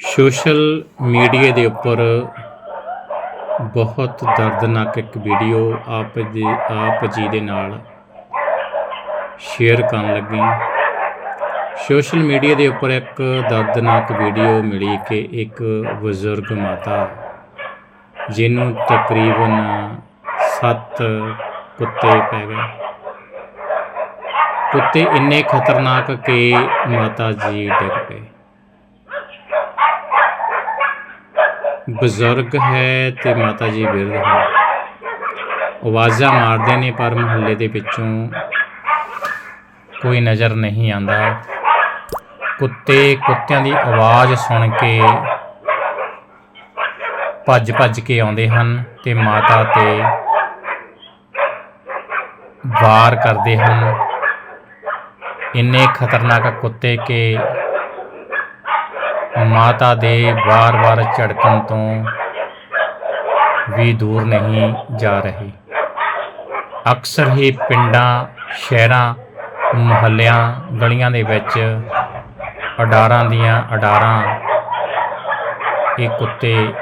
Social media ਦੇ ਉੱਪਰ ਬਹੁਤ ਦਰਦਨਾਕ ਇੱਕ ਵੀਡੀਓ ਆਪ ਜੀ ਆਪ ਜੀ ਦੇ ਨਾਲ ਸ਼ੇਅਰ ਕਰਨ ਲੱਗੇ ਸੋਸ਼ਲ ਮੀਡੀਆ ਦੇ ਉੱਪਰ ਇੱਕ ਦਰਦਨਾਕ ਵੀਡੀਓ ਮਿਲੀ ਕਿ ਇੱਕ ਬਜ਼ੁਰਗ ਮਾਤਾ ਜਿਹਨੂੰ ਤਕਰੀਬਨ 7 ਕੁੱਤੇ ਪੈ ਗਏ। ਕੁੱਤੇ ਇੰਨੇ ਖਤਰਨਾਕ ਕਿ ਮਾਤਾ ਜੀ ਡਿੱਗ ਪਏ। ਬਜ਼ੁਰਗ ਹੈ ਤੇ ਮਾਤਾ ਜੀ ਬਿਰਧ ਹੈ ਆਵਾਜ਼ਾਂ ਮਾਰਦੇ ਨੇ ਪਰ ਮੁਹੱਲੇ ਦੇ ਵਿੱਚੋਂ ਕੋਈ ਨਜ਼ਰ ਨਹੀਂ ਆਂਦਾ ਕੁੱਤੇ ਕੁੱਤਿਆਂ ਦੀ ਆਵਾਜ਼ ਸੁਣ ਕੇ ਭੱਜ ਭੱਜ ਕੇ ਆਉਂਦੇ ਹਨ ਤੇ ਮਾਤਾ ਤੇ ਵਾਰ ਕਰਦੇ ਹਨ। ਇੰਨੇ ਖਤਰਨਾਕ ਕੁੱਤੇ ਕਿ ਮਾਤਾ ਦੇ ਵਾਰ-ਵਾਰ ਝੜਕਣ ਤੋਂ ਵੀ ਦੂਰ ਨਹੀਂ ਜਾ ਰਹੇ। ਅਕਸਰ ਹੀ ਪਿੰਡਾਂ, ਸ਼ਹਿਰਾਂ, ਮੁਹੱਲਿਆਂ, ਗਲੀਆਂ ਦੇ ਵਿੱਚ ਅਡਾਰਾਂ ਦੀਆਂ ਅਡਾਰਾਂ ਇਹ ਕੁੱਤੇ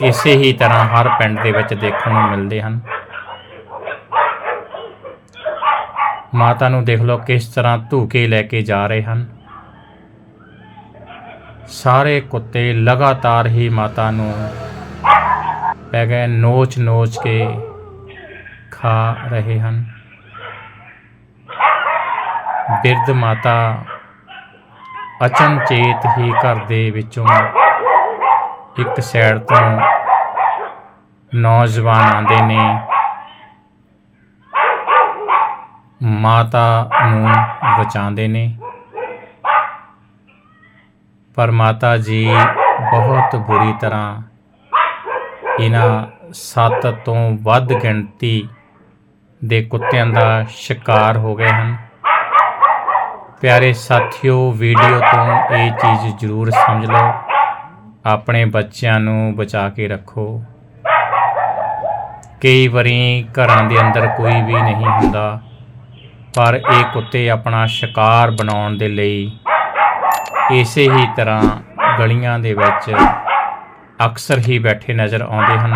ਇਸੇ ਹੀ ਤਰ੍ਹਾਂ ਹਰ ਪਿੰਡ ਦੇ ਵਿੱਚ ਦੇਖਣ ਨੂੰ ਮਿਲਦੇ ਹਨ। ਮਾਤਾ ਨੂੰ ਦੇਖ ਲਓ ਕਿਸ ਤਰ੍ਹਾਂ ਧੂਕੇ ਲੈ ਕੇ ਜਾ ਰਹੇ ਹਨ। ਸਾਰੇ ਕੁੱਤੇ ਲਗਾਤਾਰ ਹੀ ਮਾਤਾ ਨੂੰ ਪੈ ਗਏ ਨੋਚ ਨੋਚ ਕੇ ਖਾ ਰਹੇ ਹਨ। ਬਿਰਧ ਮਾਤਾ ਅਚਨਚੇਤ ਹੀ ਘਰ ਦੇ ਵਿੱਚੋਂ ਇੱਕ ਸਾਈਡ ਤੋਂ ਨੌਜਵਾਨ ਆਉਂਦੇ ਨੇ। ਮਾਤਾ ਨੂੰ ਬਚਾਉਂਦੇ ਨੇ। ਪਰ ਮਾਤਾ ਜੀ ਬਹੁਤ ਬੁਰੀ ਤਰ੍ਹਾਂ ਇਹਨਾਂ ਸੱਤ ਤੋਂ ਵੱਧ ਗਿਣਤੀ ਦੇ ਕੁੱਤਿਆਂ ਦਾ ਸ਼ਿਕਾਰ ਹੋ ਗਏ ਹਨ। ਪਿਆਰੇ ਸਾਥੀਓ, ਵੀਡੀਓ ਤੋਂ ਇਹ ਚੀਜ਼ ਜ਼ਰੂਰ ਸਮਝ ਲਓ। ਆਪਣੇ ਬੱਚਿਆਂ ਨੂੰ ਬਚਾ ਕੇ ਰੱਖੋ। ਕਈ ਵਾਰੀ ਘਰਾਂ ਦੇ ਅੰਦਰ ਕੋਈ ਵੀ ਨਹੀਂ ਹੁੰਦਾ, ਪਰ ਇਹ ਕੁੱਤੇ ਆਪਣਾ ਸ਼ਿਕਾਰ ਬਣਾਉਣ ਦੇ ਲਈ ਇਸੇ ਹੀ ਤਰ੍ਹਾਂ ਗਲੀਆਂ ਦੇ ਵਿੱਚ ਅਕਸਰ ਹੀ ਬੈਠੇ ਨਜ਼ਰ ਆਉਂਦੇ ਹਨ।